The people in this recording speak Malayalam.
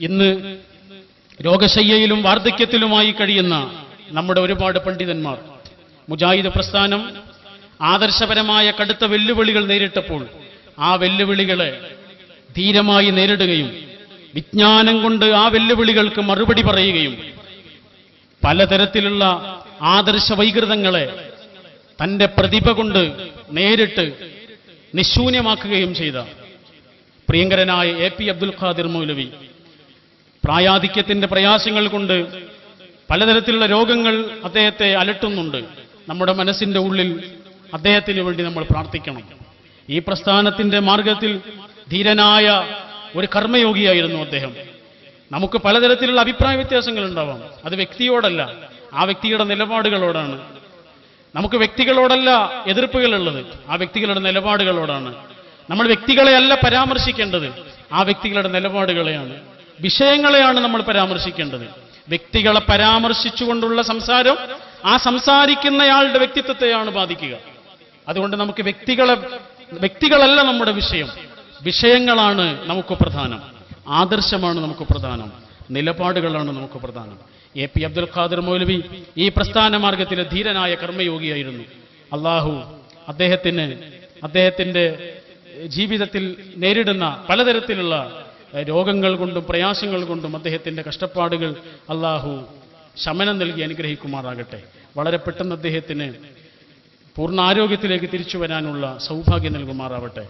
ഇന്ന് രോഗശയ്യയിലും വാർദ്ധക്യത്തിലുമായി കഴിയുന്ന നമ്മുടെ ഒരുപാട് പണ്ഡിതന്മാർ. മുജാഹിദ് പ്രസ്ഥാനം ആദർശപരമായ കടുത്ത വെല്ലുവിളികൾ നേരിട്ടപ്പോൾ ആ വെല്ലുവിളികളെ ധീരമായി നേരിടുകയും വിജ്ഞാനം കൊണ്ട് ആ വെല്ലുവിളികൾക്ക് മറുപടി പറയുകയും പലതരത്തിലുള്ള ആദർശ വൈകൃതങ്ങളെ തന്റെ പ്രതിഭ കൊണ്ട് നേരിട്ട് നിശൂന്യമാക്കുകയും ചെയ്ത പ്രിയങ്കരനായ എ പി അബ്ദുൽ ഖാദിർ മൗലവി. പ്രായാധിക്യത്തിന്റെ പ്രയാസങ്ങൾ കൊണ്ട് പലതരത്തിലുള്ള രോഗങ്ങൾ അദ്ദേഹത്തെ അലട്ടുന്നുണ്ട്. നമ്മുടെ മനസ്സിന്റെ ഉള്ളിൽ അദ്ദേഹത്തിന് വേണ്ടി നമ്മൾ പ്രാർത്ഥിക്കണം. ഈ പ്രസ്ഥാനത്തിന്റെ മാർഗത്തിൽ ധീരനായ ഒരു കർമ്മയോഗിയായിരുന്നു അദ്ദേഹം. നമുക്ക് പലതരത്തിലുള്ള അഭിപ്രായ വ്യത്യാസങ്ങൾ ഉണ്ടാവാം. അത് വ്യക്തിയോടല്ല ആ വ്യക്തിയുടെ നിലപാടുകളോടാണ്. നമുക്ക് വ്യക്തികളോടല്ല എതിർപ്പുകളുള്ളത് ആ വ്യക്തികളുടെ നിലപാടുകളോടാണ്. നമ്മൾ വ്യക്തികളെയല്ല പരാമർശിക്കേണ്ടത് ആ വ്യക്തികളുടെ നിലപാടുകളെയാണ്. വിഷയങ്ങളെയാണ് നമ്മൾ പരാമർശിക്കേണ്ടത്. വ്യക്തികളെ പരാമർശിച്ചുകൊണ്ടുള്ള സംസാരം ആ സംസാരിക്കുന്നയാളുടെ വ്യക്തിത്വത്തെയാണ് ബാധിക്കുക. അതുകൊണ്ട് നമുക്ക് വ്യക്തികളെ വ്യക്തികളല്ല നമ്മുടെ വിഷയം. വിഷയങ്ങളാണ് നമുക്ക് പ്രധാനം. ആദർശമാണ് നമുക്ക് പ്രധാനം. നിലപാടുകളാണ് നമുക്ക് പ്രധാനം. എ പി അബ്ദുൽ ഖാദർ മൗലവി ഈ പ്രസ്ഥാന മാർഗത്തിലെ ധീരനായ കർമ്മയോഗിയായിരുന്നു. അള്ളാഹു അദ്ദേഹത്തിന് അദ്ദേഹത്തിന്റെ ജീവിതത്തിൽ നേരിടുന്ന പലതരത്തിലുള്ള രോഗങ്ങൾ കൊണ്ടും പ്രയാസങ്ങൾ കൊണ്ടും അദ്ദേഹത്തിന്റെ കഷ്ടപ്പാടുകൾ അള്ളാഹു ശമനം നൽകി അനുഗ്രഹിക്കുമാറാകട്ടെ. വളരെ പെട്ടെന്ന് അദ്ദേഹത്തിന് പൂർണ ആരോഗ്യത്തിലേക്ക് തിരിച്ചു വരാനുള്ള സൗഭാഗ്യം നൽകുമാറാവട്ടെ.